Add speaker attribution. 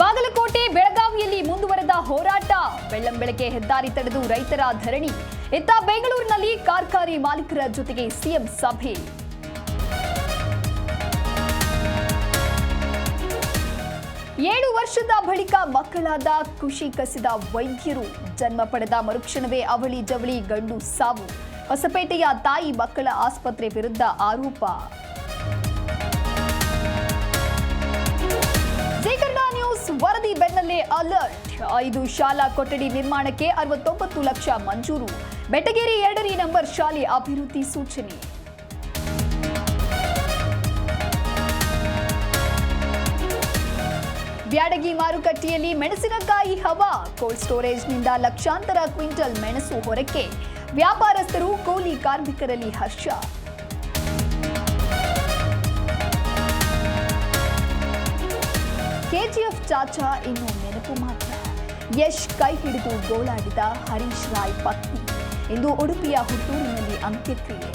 Speaker 1: ಹೊಸಪೇಟೆ ಬೆಳಗಾವಿಯಲ್ಲಿ ಮುಂದುವರೆದ ಹೋರಾಟ. ಬೆಳ್ಳಂಬೆಳಗ್ಗೆ ಹೆದ್ದಾರಿ ತಡೆದು ರೈತರ ಧರಣಿ. ಇತ್ತ ಬೆಂಗಳೂರಿನಲ್ಲಿ ಕಾರ್ಖಾನೆ ಮಾಲೀಕರ ಜೊತೆಗೆ ಸಿಎಂ ಸಭೆ. ಏಳು ವರ್ಷದ ಬಳಿಕ ಮಕ್ಕಳಾದ ಖುಷಿ ಕಸಿದ ವೈದ್ಯರು. ಜನ್ಮ ಪಡೆದ ಮರುಕ್ಷಣವೇ ಅವಳಿ ಜವಳಿ ಗಂಡು ಸಾವು. ಹೊಸಪೇಟೆಯ ತಾಯಿ ಮಕ್ಕಳ ಆಸ್ಪತ್ರೆ ವಿರುದ್ಧ ಆರೋಪ. ಅಲರ್ಟ್. ಐದು ಶಾಲಾ ಕೊಠಡಿ ನಿರ್ಮಾಣಕ್ಕೆ ಅರವತ್ತೊಂಬತ್ತು ಲಕ್ಷ ಮಂಜೂರು. ಬೆಟಗೇರಿ ಎರಡನೇ ನಂಬರ್ ಶಾಲೆ ಅಭಿವೃದ್ಧಿ ಸೂಚನೆ. ಬ್ಯಾಡಗಿ ಮಾರುಕಟ್ಟೆಯಲ್ಲಿ ಮೆಣಸಿನಕಾಯಿ ಹವಾ. ಕೋಲ್ಡ್ ಸ್ಟೋರೇಜ್ನಿಂದ ಲಕ್ಷಾಂತರ ಕ್ವಿಂಟಲ್ ಮೆಣಸು ಹೊರಕ್ಕೆ. ವ್ಯಾಪಾರಸ್ಥರು ಕೂಲಿ ಕಾರ್ಮಿಕರಲ್ಲಿ ಹರ್ಷ. ಚಾಚಾ ಇನ್ನು ನೆನಪು ಮಾತ್ರ. ಯಶ್ ಕೈ ಹಿಡಿದು ಗೋಳಾಡಿದ ಹರೀಶ್ ರಾಯ್ ಪತ್ನಿ. ಇಂದು ಉಡುಪಿಯ ಹುಟ್ಟೂರಿನಲ್ಲಿ ಅಂತ್ಯಕ್ರಿಯೆ.